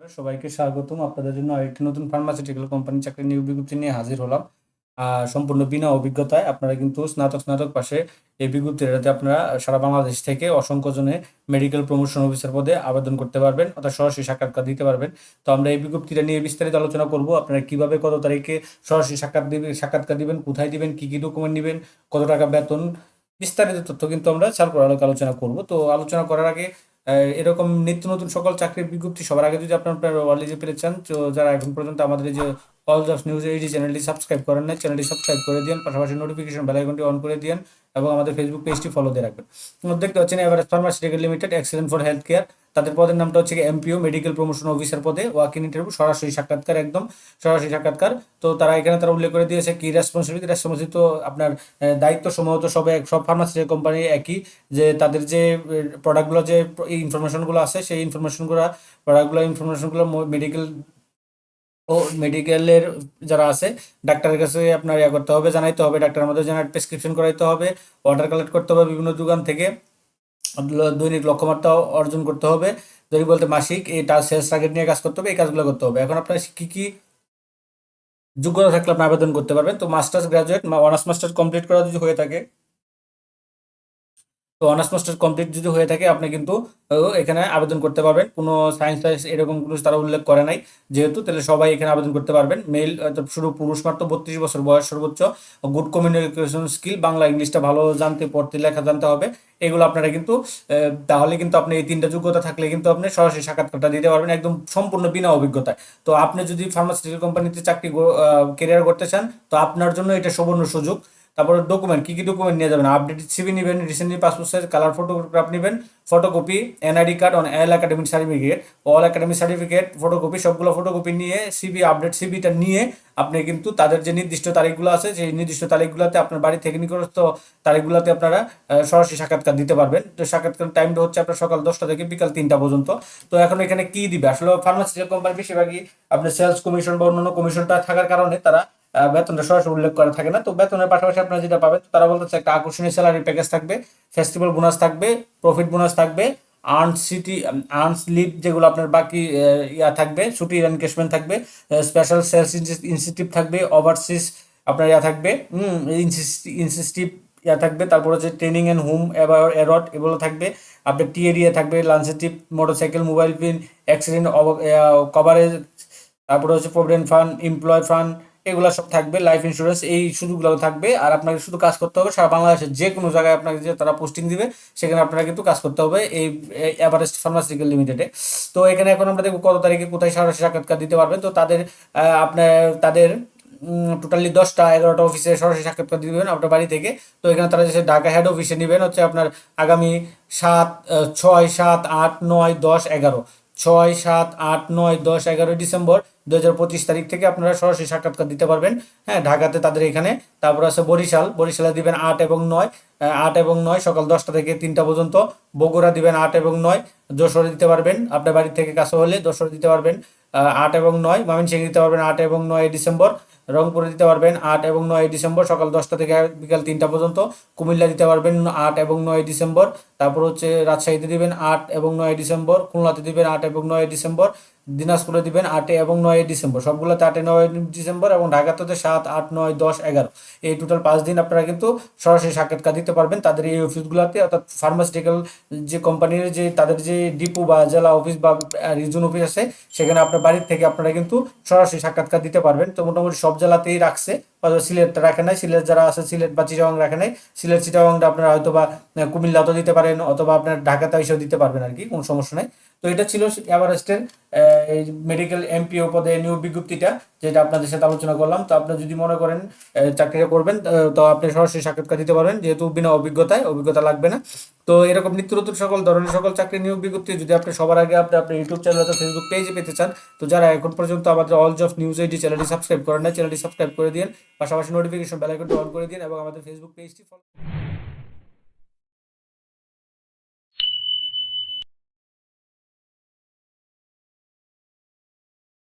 সবাইকে স্বাগতম। আপনাদের জন্য আরেকটি নতুন ফার্মাসিউটিক্যাল কোম্পানি চাকরি নিয়োগ বিজ্ঞপ্তি নিয়ে হাজির হলাম। সম্পূর্ণ বিনা অভিজ্ঞতায় আপনারা কিন্তু স্নাতক স্নাতক পাশে এই বিজ্ঞপ্তিটাতে আপনারা সারা বাংলাদেশ থেকে অসংখ্য জনে মেডিকেল প্রমোশন অফিসার পদে আবেদন করতে পারবেন, অর্থাৎ সরাসরি সাক্ষাৎকার দিতে পারবেন। তো আমরা এই বিজ্ঞপ্তিটা নিয়ে বিস্তারিত আলোচনা করব। আপনারা কীভাবে, কত তারিখে সরাসরি সাক্ষাৎ দিবেন সাক্ষাৎকার দিবেন, কোথায় দিবেন, কি কি ডকুমেন্ট নেবেন, কত টাকা বেতন, বিস্তারিত তথ্য কিন্তু আমরা সার্কুলার আলোকে আলোচনা করব। তো আলোচনা করার আগে এরকম নিত্য নতুন সকল চাকরির বিজ্ঞপ্তি সবার আগে যদি আপনার অলরেডি পেতে চান, তো যারা এখন পর্যন্ত আমাদের এই যে অল জবস নিউজ এইচডি চ্যানেলটি সাবস্ক্রাইব করেন না চ্যানেলটি সাবস্ক্রাইব করে দিন, পাশাপাশি নোটিফিকেশন বেল আইকনটি অন করে দিন এবং আমাদের ফেসবুক পেজটি ফলো দিয়ে রাখবেন। দেখতে পাচ্ছেন Everest pharmaceutical limited excellent for health care তাদের পদের নামটা হচ্ছে এমপিও মেডিকেল প্রমোশন অফিসার পদে ওয়াক ইন ইন্টারভিউ সরাসরি সাক্ষাৎকার একদম, সরাসরি সাক্ষাৎকার। তো তারা এখানে তারা উল্লেখ করে দিয়েছে কি রেসপন্সিবিলিটি রেসপন্সিবিলিটি তো আপনার দায়িত্ব সম্ভবত সব সব ফার্মাসিউটিক্যাল কোম্পানি একই, যে তাদের যে প্রোডাক্টগুলো যে ইনফরমেশনগুলো আছে, সেই ইনফরমেশনগুলো প্রোডাক্টগুলো ইনফরমেশনগুলো মেডিকেল ও মেডিকেলের যারা আছে, ডাক্তারের কাছে আপনার ইয়া করতে হবে, জানাইতে হবে, ডাক্তারের মধ্যে জানার প্রেসক্রিপশন করাইতে হবে অর্ডার কালেক্ট করতে হবে বিভিন্ন দোকান থেকে দৈনিক লক্ষ্যমাত্রা অর্জন করতে হবে, দৈনিক বলতে মাসিক, এই সেলস টার্গেট নিয়ে কাজ করতে হবে, এই কাজগুলো করতে হবে। এখন আপনার কি কি যোগ্যতা থাকলে আপনি আবেদন করতে পারবেন। তো masters graduate honours masters complete করা যদি হয়ে থাকে তো অনার্স মাস্টার্স কমপ্লিট যদি হয়ে থাকে, আপনি কিন্তু এখানে আবেদন করতে পারবেন। কোনো সায়েন্স টাইন্স এরকম কোনো তারা উল্লেখ করে নাই। যেহেতু, তাহলে সবাই এখানে আবেদন করতে পারবেন। মেল শুধু পুরুষ মাত্র বত্রিশ বছর বয়স সর্বোচ্চ। গুড কমিউনিকেশন স্কিল বাংলা, ইংলিশটা ভালো জানতে, পড়তে, লেখা জানতে হবে। এগুলো আপনারা কিন্তু তাহলে কিন্তু আপনি এই তিনটা যোগ্যতা থাকলে কিন্তু আপনি সরাসরি সাক্ষাৎকারটা দিতে পারবেন একদম সম্পূর্ণ বিনা অভিজ্ঞতায়। তো আপনি যদি ফার্মাসিউটিক্যাল কোম্পানিতে চাকরি কেরিয়ার করতে চান, তো আপনার জন্য এটা সুবর্ণ সুযোগ। তারপরে ডকুমেন্ট কি কি ডকুমেন্ট নিয়ে যাবেন? আপডেটেড সিভি নেবেন recently passport size colour photograph নেবেন ফটোকপি এনআইডি কার্ড অন এল academic certificate all academic certificate photocopy সবগুলো ফটোকপি নিয়ে সিবি আপডেট সিবিটা নিয়ে আপনি কিন্তু তাদের যে নির্দিষ্ট তারিখগুলো আছে, সেই নির্দিষ্ট তারিখগুলোতে আপনার বাড়ি থেকে নিকটস্থ তারিখগুলোতে আপনারা সরাসরি সাক্ষাৎকার দিতে পারবেন। তো সাক্ষাৎকার টাইমটা হচ্ছে আপনার সকাল দশটা থেকে বিকাল তিনটা পর্যন্ত। তো এখন এখানে কি দিবে? আসলে ফার্মাসিউটিক্যাল কোম্পানি বেশিরভাগই আপনার সেলস কমিশন বা অন্যান্য কমিশনটা থাকার কারণে তারা বেতনটা সরাসরি উল্লেখ করা থাকে না। তো বেতনের পাশাপাশি আপনারা যেটা পাবেন, তারা বলতেছে একটা আকর্ষণীয় স্যালারি প্যাকেজ থাকবে ফেস্টিভ্যাল বোনাস থাকবে প্রফিট বোনাস থাকবে আর্ন সিটি আর্নস লিভ যেগুলো আপনার বাকি ইয়া থাকবে ছুটি এনকেশমেন্ট থাকবে স্পেশাল সেলস ইনস্টিটিউট থাকবে ওভারসিস আপনার ইয়া থাকবে ইনস্টিটিউট ইয়া থাকবে, তারপর হচ্ছে ট্রেনিং অ্যান্ড হোম এরট এগুলো থাকবে, আপনার টি এরিয়া থাকবে লান্সেটিভ মোটরসাইকেল মোবাইল পিন অ্যাক্সিডেন্ট কভারেজ তারপরে হচ্ছে প্রভিডেন্ট ফান্ড এমপ্লয় ফান্ড এগুলো সব থাকবে লাইফ ইন্স্যুরেন্স এই সুযোগগুলো থাকবে। আর আপনাকে শুধু কাজ করতে হবে, সারা বাংলাদেশের যে কোনো জায়গায় আপনাকে যে তারা পোস্টিং দিবে, সেখানে আপনারা কিন্তু কাজ করতে হবে এই এভারেস্ট ফার্মাসিউটিক্যাল লিমিটেডে তো এখানে এখন আমরা দেখব কত তারিখে কোথায় সরাসরি সাক্ষাৎকার দিতে পারবেন। তো তাদের আপনার, তাদের টোটালি দশটা, এগারোটা অফিসে সরাসরি সাক্ষাৎকার দিবেন আপনার বাড়ি থেকে। তো এখানে তারা যে ঢাকা হেড অফিসে নেবেন, হচ্ছে আপনার আগামী সাত ছয়, সাত, আট, নয়, দশ, এগারো। ছয়, সাত, আট, নয়, দশ, এগারো ডিসেম্বর দু হাজার পঁচিশ তারিখ থেকে আপনারা সরাসরি সাক্ষাৎকার দিতে পারবেন। হ্যাঁ ঢাকাতে তাদের এখানে। তারপর আছে বরিশাল। বরিশালে দিবেন আট এবং নয়। আট এবং নয় সকাল দশটা থেকে তিনটা পর্যন্ত। বগুড়া দিবেন আট এবং নয়। যশোরে দিতে পারবেন। আপনার বাড়ি থেকে কাছে হলে যশোরে দিতে পারবেন। আট এবং নয়। ময়মনসিংহ দিতে পারবেন আট এবং নয় ডিসেম্বর। রংপুরে দিতে পারবেন আট এবং নয় ডিসেম্বর সকাল দশটা থেকে বিকাল তিনটা পর্যন্ত। কুমিল্লা দিতে পারবেন আট এবং নয় ডিসেম্বর। তারপর হচ্ছে রাজশাহীতে দিবেন আট এবং নয় ডিসেম্বর, খুলনাতে দিবেন আট এবং নয় ডিসেম্বর। দিনাজপুরে দিবেন আটে এবং নয় ডিসেম্বর। সবগুলোতে আটে, নয় ডিসেম্বর এবং ঢাকাতে সাত, আট, নয়, দশ, এগারো। এই টোটাল পাঁচ দিন আপনারা কিন্তু সরাসরি সাক্ষাৎকার দিতে পারবেন। তাদের এই অফিসগুলোতে অর্থাৎ ফার্মাসিউটিক্যাল যে কোম্পানির যে, তাদের যে ডিপো বা জেলা অফিস বা রিজন অফিস আছে, সেখানে আপনার বাড়ির থেকে আপনারা কিন্তু সরাসরি সাক্ষাৎকার দিতে পারবেন। তো মোটামুটি সব জেলাতেই রাখছে। অথবা সিলেটটা রাখে নাই। সিলেট যারা আছে, সিলেট বা চিটাগাং রাখে নাই। সিলেট, চিটাগাংটা আপনারা হয়তো বা কুমিল্লাতেও দিতে পারেন। অথবা আপনার ঢাকাতে এসেও দিতে পারবেন আর কি। কোনো সমস্যা নাই। তো এটা ছিল এভারেস্টের মেডিকেল এমপিও পদে নিয়োগ বিজ্ঞপ্তিটা, যেটা আপনাদের সাথে আলোচনা করলাম। তো আপনি যদি মনে করেন চাকরিটা করবেন, তো আপনি সরাসরি সাক্ষাৎকার দিতে পারবেন, যেহেতু বিনা অভিজ্ঞতায়, অভিজ্ঞতা লাগবে না। তো এরকম নিত্য নতুন সকল ধরনের সকল চাকরি নিয়োগ বিজ্ঞপ্তি, যদি আপনি সবার আগে আপনি আপনার ইউটিউব চ্যানেল অথবা ফেসবুক পেজে পেতে চান, তো যারা এখন পর্যন্ত আমাদের অল জব নিউজ এইটি চ্যানেলটি সাবস্ক্রাইব করেন না চ্যানেলটি সাবস্ক্রাইব করে দিন পাশাপাশি নোটিফিকেশন বেল আইকনটি অন করে দিন এবং আমাদের ফেসবুক পেজটি ফলো